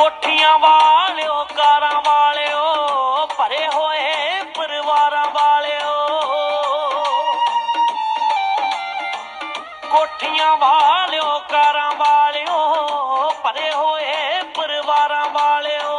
ਕੋਠੀਆਂ ਵਾਲਿਓ, ਕਾਰਾਂ ਵਾਲਿਓ, ਭਰੇ ਹੋਏ ਪਰਿਵਾਰਾਂ ਵਾਲਿਓ। ਕੋਠੀਆਂ ਵਾਲਿਓ, ਕਾਰਾਂ ਵਾਲਿਓ, ਭਰੇ ਹੋਏ ਪਰਿਵਾਰਾਂ ਵਾਲਿਓ।